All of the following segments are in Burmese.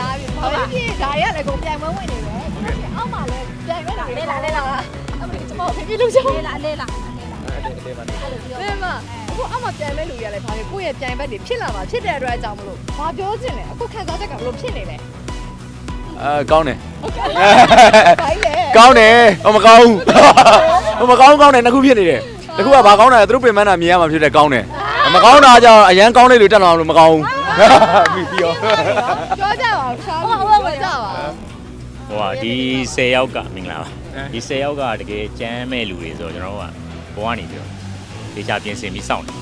လာပြီဘာလို့ဖြစ်ဒါရလည်းကိုပြန်မဝင်နေတယ်အောက်မှာလည်းပြန်မလာလေလာလေလာအဲ့ဒါကျွန်တော်ဖိဖိလို့ချောလေလာလေလာအဲ့ဒါအဲ့ဒါပါဘယ်မှာအခုအောက်မှာပြန်မဲ့လူရလဲဘာလဲကိုယ့်ရဲ့ပြန်ဘက်တွေဖြစ်လာမှာဖြစ်တဲ့အတွက်အကြောင်းမလို့ဘာပြောချင်လဲအခုခံစားချက်ကဘလို့ဖြစ်နေလဲအဲကောင်းတယ်ဘိုင်းလေကောင်းတယ်ဟောမကောင်းဘူးဟောမကောင်းကောင်းတယ်နှစ်ခုဖြစ်နေတယ်တစ်ခုကဘာကောင်းတာလဲသူတို့ပြင်ပန်းတာမြင်ရမှာဖြစ်တယ်ကောင်းတယ်မကောင်းတာကြောင့်အရန်ကောင်းတဲ့လူတက်လာလို့မကောင်းဘူး ပြီးပြီးရောပြောကြပါဦးရှားဟုတ်ဟုတ်ပြောကြပါဟိုဟာဒီ10ယောက်ကမင်္ဂလာပါဒီ10ယောက်ကတကယ်ကြမ်းမဲ့လူတွေဆိုတော့ကျွန်တော်တို့ကဘောကနေပြီးတော့တေချာပြင်ဆင်ပြီးစောင့်တယ်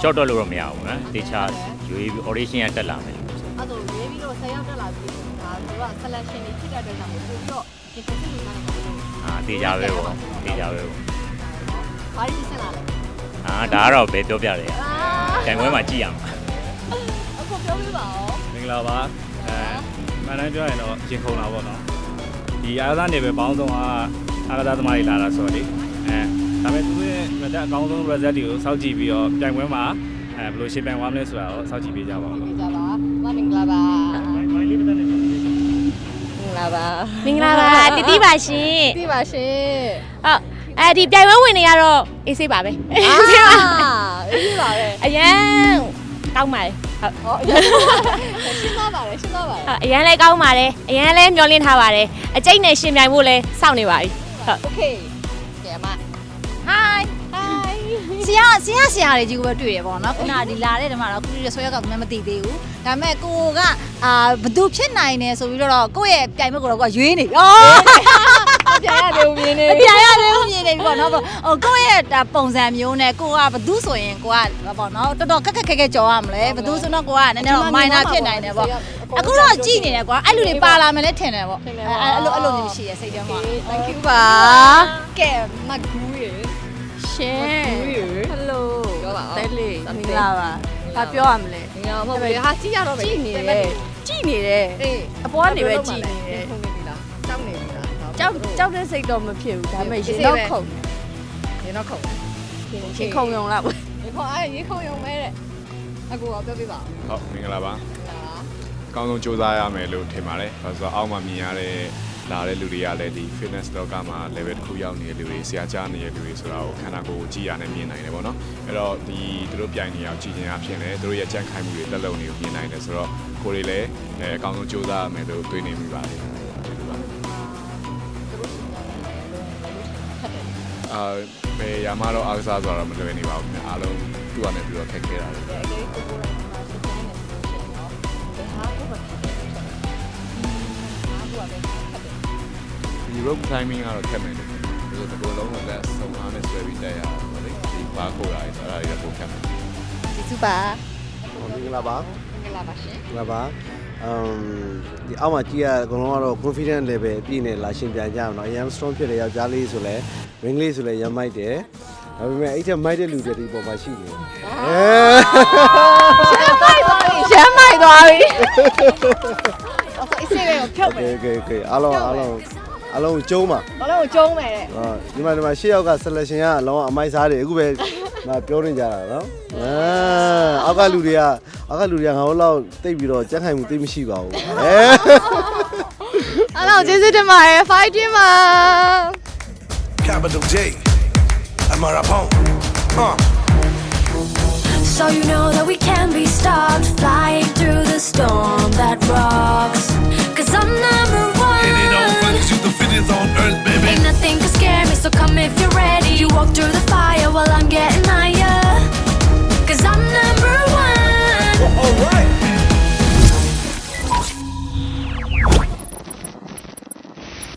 short တော့လို့တော့မရဘူးနော်တေချာရွေးပြီး audition ရတက်လာမယ်လို့ဆိုအဲ့ဒါရေးပြီးတော့ဆယ်ရောက်တက်လာပြီဒါသူက selection တွေဖြစ်တဲ့အတွက်ကြောင့်ပို့ပြီးတော့ဒီ concept တွေနိုင်တယ်လို့အာတေချာပဲပေါ့တေချာပဲပေါ့ဘာလို့ဖြစ်လာလဲအာဒါကတော့ဘယ်ပြောပြလဲအာတိုင်ပွဲမှာကြည့်ရမှာအခု ပြောပြပါဦးမင်္ဂလာပါအဲမှန်တိုင်းပြောရင်တော့ရင်ခုန်တာပေါ့နော်ဒီအားကစားနေပဲပေါင်းဆုံးကအားကစားသမားတွေလာတာဆိုတော့လေအဲဒါပေမဲ့သူတို့ရဲ့ result အကောင်းဆုံး result တွေကိုစောင့်ကြည့်ပြီးတော့ပြိုင်ပွဲမှာအဲဘယ်လိုရှင်းပြိုင်သွားမလဲဆိုတာကိုစောင့်ကြည့်ပေးကြပါဦးကြပါမင်္ဂလာပါမိုင်းလေးပတ်နေတယ်မင်္ဂလာပါမင်္ဂလာပါတတိပါရှင်ပြပါရှင်ဟုတ်အဲဒီပြိုင်ပွဲဝင်နေရတော့အေးဆေးပါပဲအာဆေးပါအေးပါပဲအရန် ကောင်းပါတယ်ဟုတ် ဟောရှင်းသွားပါတယ်ရှင်းသွားပါတယ် ဟုတ်အရန်လည်းကောင်းပါတယ်အရန်လည်းမျောလင့်ထားပါတယ်အကျိတ်နဲ့ရှင်ပြိုင်ဖို့လည်းစောင့်နေပါပြီဟုတ် โอเคကဲမ ဟိုင်း ဟိုင်း ဆရာဆရာဆရာတွေကြီးကိုပဲတွေ့ရပေါ့နော်ခုနကဒီလာတဲ့ဓမ္မတော့ခုရဆွဲရောက်ကမှမသိသေးဘူးဒါပေမဲ့ကိုကအာဘသူဖြစ်နိုင်တယ်ဆိုပြီးတော့ကိုယ့်ရဲ့ပြိုင်ဘက်ကိုတော့ကိုကရွေးနေပြီအော် ပြန်ရတယ်ဦးမြင်နေပြိုင်ရတယ်ဦးမြင်နေပြီပေါ့နော်ဟိုကိုယ့်ရဲ့ဒါပုံစံမျိုးနဲ့ကိုကဘသူဆိုရင်ကိုကပေါ့နော်တော်တော်ခက်ခက်ခက်ခက်ကြော်ရမလဲဘသူဆိုတော့ကိုကနည်းနည်းတော့မိုင်နာဖြစ်နိုင်တယ်ပေါ့အခုတော့ကြည်နေတယ်ကွာအဲ့လူတွေပါလာမယ်လဲထင်တယ်ပေါ့အဲ့အဲ့လိုအဲ့လိုမျိုးရှိရစိတ်ထဲမှာ thank you ပါကဲမကူးရေရှင်ကူးရေဟယ်လိုပြောပါဦးတဲလေးမမင်င်္ဂ္ဂလာလာပါပါဘာပြောရမလဲငါမဟုတ်ဘူးဟာကြည့်ရတော့မယ်ကြည့်နေတယ်ကြည့်နေတယ်အေးအပေါ်ကနေပဲကြည့်နေတယ် ကြောက်ကြောက်တဲ့စိတ်တော့မဖြစ်ဘူးဒါပေမဲ့အေးရင်ဆေးတော့ပဲခုန်ရေတော့ခုန်ရင်ခုန်ရုံလားရေခုန်အဲ့ရေခုန်ရုံပဲတဲ့အခုတော့ပြောပြပါဦးဟုတ်မင်္ဂလာပါဟာအကောင်းဆုံးစူးစမ်းရမယ်လို့ထင်ပါတယ်။ဘာလို့လဲဆိုတော့အောက်မှာမြင်ရတဲ့လာတဲ့လူတွေကလည်းဒီ fitness လောကမှာ level တစ်ခုရောက်နေတဲ့လူတွေဆရာကြားနေတဲ့လူတွေဆိုတာကိုခန္ဓာကိုယ်ကိုကြည့်ရနဲ့မြင်နိုင်တယ်ပေါ့နော်။အဲ့တော့ဒီသူတို့ပြိုင်နေအောင်ကြည့်ခြင်းအဖြစ်နဲ့သူတို့ရဲ့ကြံ့ခိုင်မှုတွေတက်လုံနေကိုမြင်နိုင်တယ်ဆိုတော့ကိုယ်တွေလည်းအဲအကောင်းဆုံးစူးစမ်းရမယ်လို့တွေးနေမိပါတယ်။ အာဘယ်ရမှာတော့အားကစားဆိုတော့မလွယ်နေပါဘူးခင်ဗျအားလုံးသူ့အနေနဲ့ပြီးတော့ခက်ခဲတာလေအဲ့ဒီကိုကိုယ်ကမှစစ်တမ်းနေဆိုရှင်တော့ဒီဟာကိုပဲဖြစ်တယ်ဟာကိုပဲဖြစ်တယ်ဒီ rope climbing ကတော့ခက်မယ်လို့ဒီလိုတစ်ကိုယ်လုံးကိုလက်ဆုံအားနဲ့ဆွဲပြီးတက်ရတာပေါ့လေဒီဘာခိုးတာလဲဆိုတော့အဲ့ဒါတွေကပိုခက်မယ်ကျေးဇူးပါမင်္ဂလာပါမင်္ဂလာပါရှင် မင်္ဂလာပါအမ် ဒီအောက်မှာကြည့်ရအကုန်လုံးကတော့ confident level အပြည့်နဲ့လာရှင်ပြန်ကြအောင်နော်အရင် strong ဖြစ်တဲ့ယောက်ျားလေးဆိုလဲ ring လေးဆိုလဲရမ်းမိုက်တယ်ဒါပေမဲ့အဲ့ချက်မိုက်တဲ့လူတွေဒီပေါ်မှာရှိနေတယ်အဲ ရမ်းမိုက်သွားပြီအခုအစ်စေးကိုဖြုတ်မယ် โอเคโอเคအားလုံးအားလုံးအားလုံးကျုံးပါ ဘာလို့ကျုံးမယ်တဲ့ ဟာဒီမှာဒီမှာရှေ့ယောက်က selection ကအလုံးအမိုက်စားတယ်အခုပဲ မပြောနေကြတာနော်အဲအောက်ကလူတွေကအောက်ကလူတွေကငါတို့လောက်တိတ်ပြီးတော့ကြက်ခိုင်မှုတိတ်မရှိပါဘူးအဲအားလုံးကျေးဇူးတင်ပါတယ် fight team ပါ Capital J I'm a rapon uh. So you know that we can be stopped flying through the storm